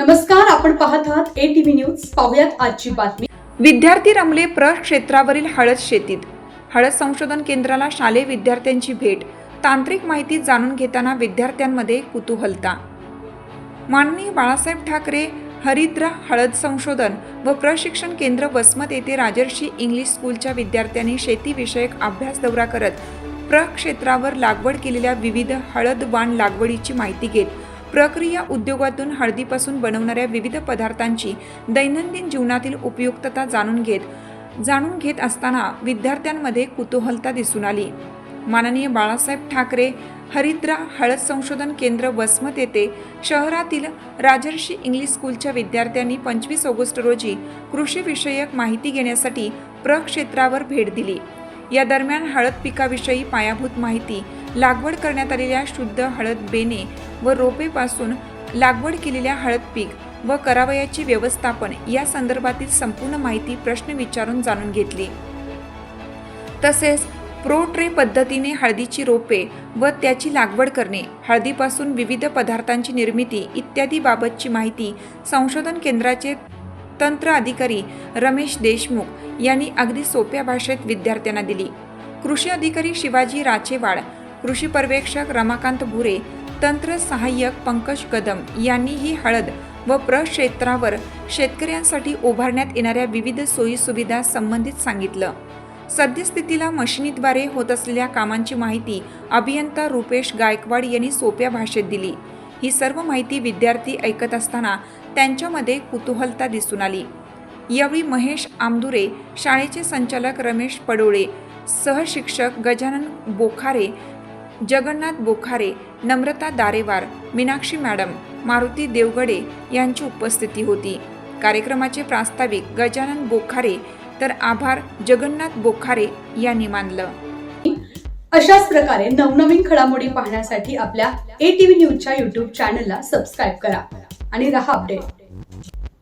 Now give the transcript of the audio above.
नमस्कार आपण पाहत आहात ए टीव्ही न्यूज पाहुयात आजची बातमी. विद्यार्थी रमले प्र क्षेत्रावरील हळद शेतीत. हळद संशोधन केंद्राला शालेय विद्यार्थ्यांची भेट. तांत्रिक माहिती जाणून घेताना विद्यार्थ्यांमध्ये कुतूहलता. माननीय बाळासाहेब ठाकरे हरिद्रा हळद संशोधन व प्रशिक्षण केंद्र वसमत येथे राजर्षी इंग्लिश स्कूलच्या विद्यार्थ्यांनी शेतीविषयक अभ्यास दौरा करत प्रक्षेत्रावर लागवड केलेल्या विविध हळद वाण लागवडीची माहिती घेत प्रक्रिया उद्योगातून हळदीपासून बनवणाऱ्या विविध पदार्थांची दैनंदिन जीवनातील उपयुक्तता जाणून घेत जाणून घेत असताना विद्यार्थ्यांमध्ये कुतूहलता दिसून आली. माननीय बाळासाहेब ठाकरे हरिद्रा हळद संशोधन केंद्र वसमत येथे शहरातील राजर्षी इंग्लिश स्कूलच्या विद्यार्थ्यांनी पंचवीस ऑगस्ट रोजी कृषीविषयक माहिती घेण्यासाठी प्रक्षेत्रावर भेट दिली. या दरम्यान हळद पिकाविषयी पायाभूत माहिती लागवड करण्यात आलेल्या शुद्ध हळद बेने व रोपेपासून लागवड केलेल्या हळद पीक व करावयाचे व्यवस्थापन या संदर्भातील संपूर्ण माहिती प्रश्न विचारून जाणून घेतली. तसेच प्रो ट्रे पद्धतीने हळदीची रोपे व त्याची लागवड करणे हळदीपासून विविध पदार्थांची निर्मिती इत्यादी बाबतची माहिती संशोधन केंद्राचे तंत्र अधिकारी रमेश देशमुख यांनी अगदी सोप्या भाषेत विद्यार्थ्यांना दिली. कृषी अधिकारी शिवाजी राचेवाड कृषी पर्यवेक्षक रमाकांत भुरे तंत्र सहाय्यक पंकज कदम यांनी ही हळद व प्रक्षेत्रावर शेतकऱ्यांसाठी उभारण्यात येणाऱ्या विविध सोयीसुविधा संबंधित सांगितलं. सद्यस्थितीला मशिनीद्वारे होत असलेल्या कामांची माहिती अभियंता रुपेश गायकवाड यांनी सोप्या भाषेत दिली. ही सर्व माहिती विद्यार्थी ऐकत असताना त्यांच्यामध्ये कुतूहलता दिसून आली. यावेळी महेश आमदुरे शाळेचे संचालक रमेश पडोळे सहशिक्षक गजानन बोखारे जगन्नाथ बोखारे नम्रता दारेवार मीनाक्षी मॅडम मारुती देवगडे यांची उपस्थिती होती. कार्यक्रमाचे प्रास्ताविक गजानन बोखारे तर आभार जगन्नाथ बोखारे यांनी मानलं. अशाच प्रकारे नवनवीन घडामोडी पाहण्यासाठी आपल्या ए टीव्ही न्यूजच्या युट्यूब चॅनलला सबस्क्राईब करा आणि रहा अपडेट